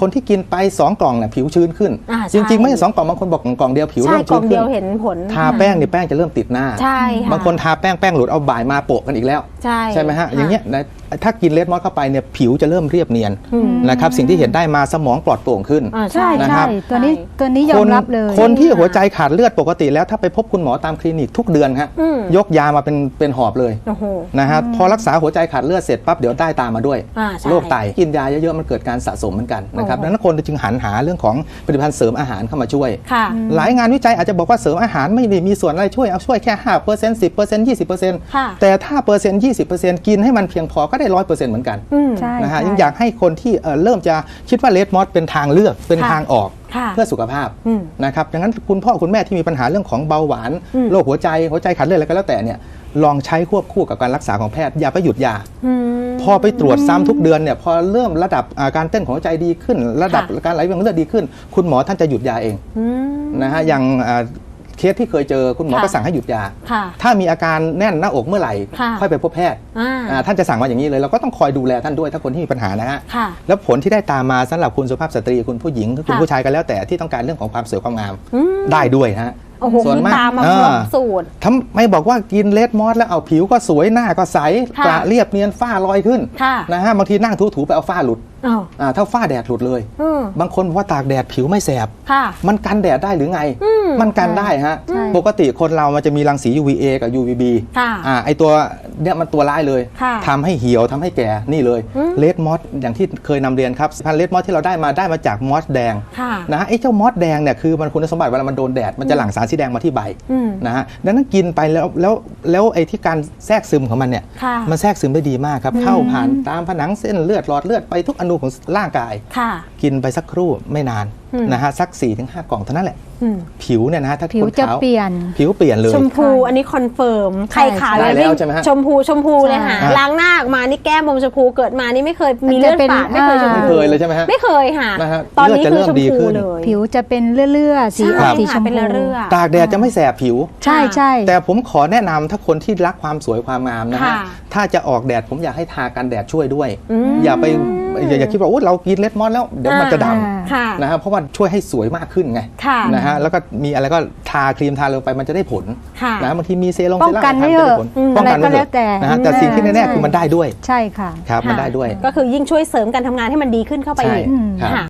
คนที่กินไป 2 กล่องเนี่ยผิวชื้นขึ้น อ่าใช่ จริง ๆ ไม่ใช่สองกล่องบางคนบอกกล่องเดียวผิวใช่เริ่มกล่ชื้อนงขึ้เดีนยวเห็นผลทาแป้งเนี่ยแป้งจะเริ่มติดหน้า ใช่ค่ะ บางคนทาแป้งแป้งหลุดเอาบ่ายมาโปะกันอีกแล้ว ใช่ไหมฮะค่อย่างเงี้ยนะถ้ากินเลดมอสเข้าไปเนี่ยผิวจะเริ่มเรียบเนียนอืมนะครับสิ่งที่เห็นได้มาสมองปลอดโปร่งขึ้นอ่าใช่นะคใช่รับตัวนี้ตัวนี้ยอคมนรับเลย คนที่หัวใจขาดเลือดปกติแล้วถ้าไปพบคุณหมอตามคลินิกทุกเดือนฮะอืมยกยามาเป็นเป็นหอบเลยโอ้โหนะฮะพอรักษาหัวใจขาดเลือดเสร็จปั๊บเดี๋ยวได้ตามมาด้วยอ่าใช่โรคไตกินยาเยอะๆมันเกิดการสะสมเหมือนกันนะครับโอ้ดังนั้นคนจึงหันหาเรื่องของผลิตภัณฑ์เสริมอาหารเข้ามาช่วยค่ะหลายงานวิจัยอาจจะบอกว่าเสริมอาหารไม่ได้มีส่วนอะไรช่วยเอาช่วยแค่5% 10% 20%ค่ะแต่ถ้าเปอร์เซ็นต์20%กินให้มันเพียงพอก็ได้ร้อยเปอร์เซ็นต์เหมือนกันอืมใช่นะฮะใช่ยังอยากให้คนที่เอ่อเริ่มจะคิดว่าเลดมอสเป็นทางเลือกเป็นค่ะทางออกค่ะเพื่อสุขภาพอืมนะครับดังนั้นคุณพ่อคุณแม่ที่มีปัญหาเรื่องของเบาหวานอืมโรคหัวใจหัวใจขาดเลือดอะไรก็แล้วแต่เนี่ยลองใช้ควบคู่กับการรักษาของแพทย์อย่าไปหยุดยาอืมพอไปตรวจซ้ำทุกเดือนเนี่ยพอเริ่มระดับอ่าการเต้นของหัวใจดีขึ้น ระดับค่ะการไหลเวียนของเลือดดีขึ้น คุณหมอท่านจะหยุดยาเองอืมนะฮะอย่างอ่า เคสที่เคยเจอคุณหมอค่ะก็สั่งให้หยุดยา ค่ะ ถ้ามีอาการแน่นหน้าอกเมื่อไหร่ ค่ะค่อยไปพบแพทย์อ่าอ่าท่านจะสั่งมาอย่างนี้เลยเราก็ต้องคอยดูแลท่านด้วยถ้าคนที่มีปัญหานะฮะค่ะแล้วผลที่ได้ตามมาสำหรับคุณสุภาพสตรีคุณผู้หญิงหรือคุณค่ะผู้ชายก็แล้วแต่ที่ต้องการเรื่องของความสวยความงาม อืม ได้ด้วยนะฮะ โอ้โหส่วนมีมากตามมาเอครอบสูตรทำไม่บอกว่ากินเลดมอสแล้วเอาผิวก็สวยหน้าก็ใสค่ะกระเรียบเนียนฝ้าลอยขึ้นค่ะ นะฮะบางทีนั่งถูๆไปเอาฝ้าหลุดอ้าวอ่าถ้าฝ้าแดดหลุดเลย อืมบางคนบอกว่าตากแดดผิวไม่แสบ ค่ะ มันกันแดดได้หรือไง อืมมันกันได้ฮะ ใช่ปกติคนเรามันจะมีรังสี UVA กับ UVB ค่ะ อ่าไอตัว เนี่ยมันตัวร้ายเลยค่ะทำให้เหี่ยวทำให้แก่นี่เลยอืมเลดมอสอย่างที่เคยนำเรียนครับพันเลดมอสที่เราได้มาได้มาจากมอสแดงค่ะนะฮะไอ้เจ้ามอสแดงเนี่ยคือมันคุณสมบัติเวลามันโดนแดดมันจะหลั่งสารสีแดงมาที่ใบอืมนะฮะดังนั้นกินไปแล้วแล้วแล้วไอ้ที่การแทรกซึมของมันเนี่ยค่ะมันแทรกซึมได้ดีมากครับเข้าผ่านตามผนังเส้นเลือดหลอดเลือดไปทุกอนูของร่างกายค่ะกินไปสักครู่ไม่นานอืมนะฮะสัก4ี่ถึงห้ากล่องเท่านั้นแหละอืมผิวเนี่ยนะฮะถ้าผิวคนจะขาวเปลี่ยน ผิวเปลี่ยนเลย ชมพูอันนี้คอนเฟิร์มใครใช่ขาวได้ยังแล้วใช่ไหมฮะชมพูชมพูเลยค่ะ ใช่ล้างหน้าออกมานี่แก้มบมชมพูเกิดมานี่ไม่เคยมีมันเลืจะอดเป็นฝาดไม่เคยชมอ่าไม่พูเคยเลยใช่ไหมฮะไม่เคยค่ะ นะฮะตอนนี้เลืคืออดจะเริ่ชมมดีพูขึ้น เลยผิวจะเป็นเลื่อๆสีอใช่อกสีชค่ะมเป็นพูเรื่อตากแดดจะไม่แสบผิว ใช่ใช่ แต่ผมขอแนะนำถ้าคนที่รักความสวยความงามนะฮะค่ะ ถ้าจะออกแดดผมอยากให้ทากันแดดช่วยด้วยอืมอย่าไปอย่าอย่าคิดว่าโอ้เรากินเลดมอสแล้วเดี๋ยวมันจะดอ่าำค่ะนะฮะเพราะว่าช่วยให้สวยมากขึ้นไงค่ะนะฮะแล้วก็มีอะไรก็ทาครีมทาลงไปมันจะได้ผลค่ะนะบางทีมีเซรั่มป้องกันเซรั่มไว้ทาเถจะอะได้ผลอืมป้องกันอะไรก็ไว้เถแล้วแต่อะนะฮะแต่สิ่งที่แน่ใช่ๆคือมันได้ด้วย ใช่ค่ะครับมันได้ด้วย ก็คือยิ่งช่วยเสริมการทำงานให้มันดีขึ้นเข้าไปใช่อีกอืมครับค่ะ